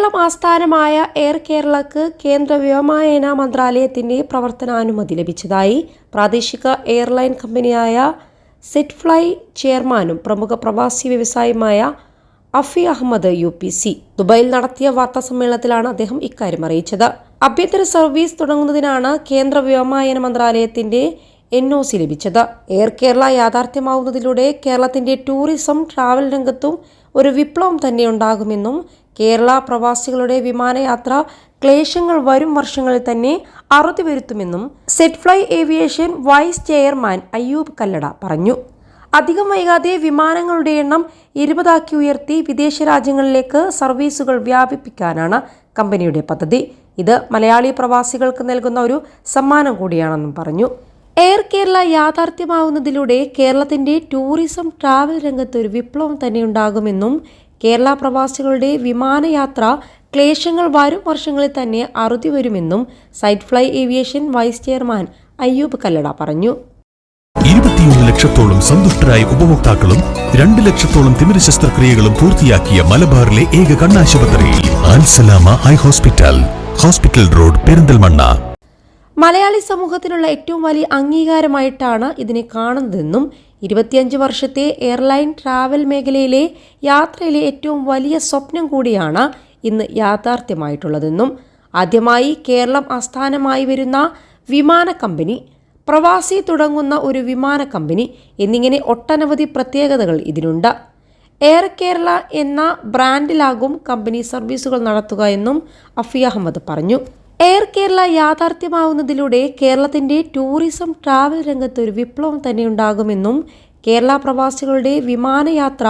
കേരളം ആസ്ഥാനമായ എയർ കേരളക്ക് കേന്ദ്ര വ്യോമയാന മന്ത്രാലയത്തിന്റെ പ്രവർത്തനാനുമതി ലഭിച്ചതായി പ്രാദേശിക എയർലൈൻ കമ്പനിയായ സെറ്റ് ഫ്ലൈ ചെയർമാനും പ്രമുഖ പ്രവാസി വ്യവസായിയുമായ Afi Ahmed U P C ദുബായിൽ നടത്തിയ വാർത്താ സമ്മേളനത്തിലാണ് അദ്ദേഹം ഇക്കാര്യം അറിയിച്ചത്. അഭ്യന്തര സർവീസ് തുടങ്ങുന്നതിനാണ് കേന്ദ്ര വ്യോമയാന മന്ത്രാലയത്തിന്റെ എൻ ഒ സി ലഭിച്ചത്. എയർ കേരള യാഥാർത്ഥ്യമാവുന്നതിലൂടെ കേരളത്തിന്റെ ടൂറിസം ട്രാവൽ രംഗത്തും ഒരു വിപ്ലവം തന്നെ ഉണ്ടാകുമെന്നും കേരള പ്രവാസികളുടെ വിമാനയാത്ര ക്ലേശങ്ങൾ വരും വർഷങ്ങളിൽ തന്നെ അറുതി വരുത്തുമെന്നും Zettfly aviation vice chairman Ayyub Kallada പറഞ്ഞു. അധികം വൈകാതെ വിമാനങ്ങളുടെ എണ്ണം ഇരുപതാക്കി ഉയർത്തി വിദേശ രാജ്യങ്ങളിലേക്ക് സർവീസുകൾ വ്യാപിപ്പിക്കാനാണ് കമ്പനിയുടെ പദ്ധതി. ഇത് മലയാളി പ്രവാസികൾക്ക് നൽകുന്ന ഒരു സമ്മാനം കൂടിയാണെന്നും പറഞ്ഞു. എയർ കേരള യാഥാർത്ഥ്യമാവുന്നതിലൂടെ കേരളത്തിന്റെ ടൂറിസം ട്രാവൽ രംഗത്ത് ഒരു വിപ്ലവം തന്നെ ഉണ്ടാകുമെന്നും കേരള പ്രവാസികളുടെ വിമാനയാത്ര ക്ലേശങ്ങൾ വരും വർഷങ്ങളിൽ തന്നെ അറുതി വരുമെന്നും Zettfly aviation vice chairman Ayyub Kallada പറഞ്ഞു. ഇരുപത്തിയൊന്ന് ലക്ഷത്തോളം സന്തുഷ്ടരായ ഉപഭോക്താക്കളും രണ്ട് ലക്ഷത്തോളം തിമിര ശസ്ത്രക്രിയകളും പൂർത്തിയാക്കിയ മലബാറിലെ ഏക കണ്ണാശുപത്രി eye hospital. Hospital road Perinthalmanna. Malayali സമൂഹത്തിനുള്ള ഏറ്റവും വലിയ അംഗീകാരമായിട്ടാണ് ഇതിനെ കാണുന്നതെന്നും ഇരുപത്തിയഞ്ച് വർഷത്തെ എയർലൈൻ ട്രാവൽ മേഖലയിലെ യാത്രയിലെ ഏറ്റവും വലിയ സ്വപ്നം കൂടിയാണ് ഇന്ന് യാഥാർത്ഥ്യമായിട്ടുള്ളതെന്നും ആദ്യമായി കേരളം ആസ്ഥാനമായി വരുന്ന വിമാന കമ്പനി പ്രവാസി തുടങ്ങുന്ന ഒരു വിമാന കമ്പനി എന്നിങ്ങനെ ഒട്ടനവധി പ്രത്യേകതകൾ ഇതിനുണ്ട്. എയർ കേരള എന്ന ബ്രാൻഡിലാകും കമ്പനി സർവീസുകൾ നടത്തുക എന്നും അഫി അഹമ്മദ് പറഞ്ഞു. എയർ കേരള യാഥാർത്ഥ്യമാവുന്നതിലൂടെ കേരളത്തിന്റെ ടൂറിസം ട്രാവൽ രംഗത്ത് ഒരു വിപ്ലവം തന്നെ ഉണ്ടാകുമെന്നും കേരള പ്രവാസികളുടെ വിമാനയാത്ര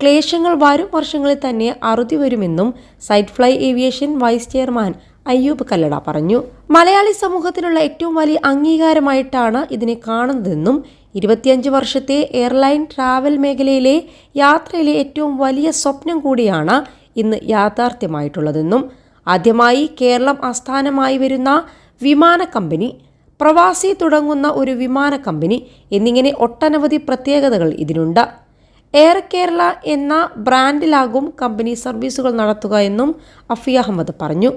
ക്ലേശങ്ങൾ വരും വർഷങ്ങളിൽ തന്നെ അറുതി വരുമെന്നും Zettfly aviation vice chairman Ayyub Kallada പറഞ്ഞു. മലയാളി സമൂഹത്തിനുള്ള ഏറ്റവും വലിയ അംഗീകാരമായിട്ടാണ് ഇതിനെ കാണുന്നതെന്നും ഇരുപത്തിയഞ്ച് വർഷത്തെ എയർലൈൻ ട്രാവൽ മേഖലയിലെ യാത്രയിലെ ഏറ്റവും വലിയ സ്വപ്നം കൂടിയാണ് ഇന്ന് യാഥാർത്ഥ്യമായിട്ടുള്ളതെന്നും ആദ്യമായി കേരളം ആസ്ഥാനമായി വരുന്ന വിമാന കമ്പനി പ്രവാസി തുടങ്ങുന്ന ഒരു വിമാന കമ്പനി എന്നിങ്ങനെ ഒട്ടനവധി പ്രത്യേകതകൾ ഇതിനുണ്ട്. എയർ കേരള എന്ന ബ്രാൻഡിലാകും കമ്പനി സർവീസുകൾ നടത്തുക എന്നും അഫിയ അഹമ്മദ് പറഞ്ഞു.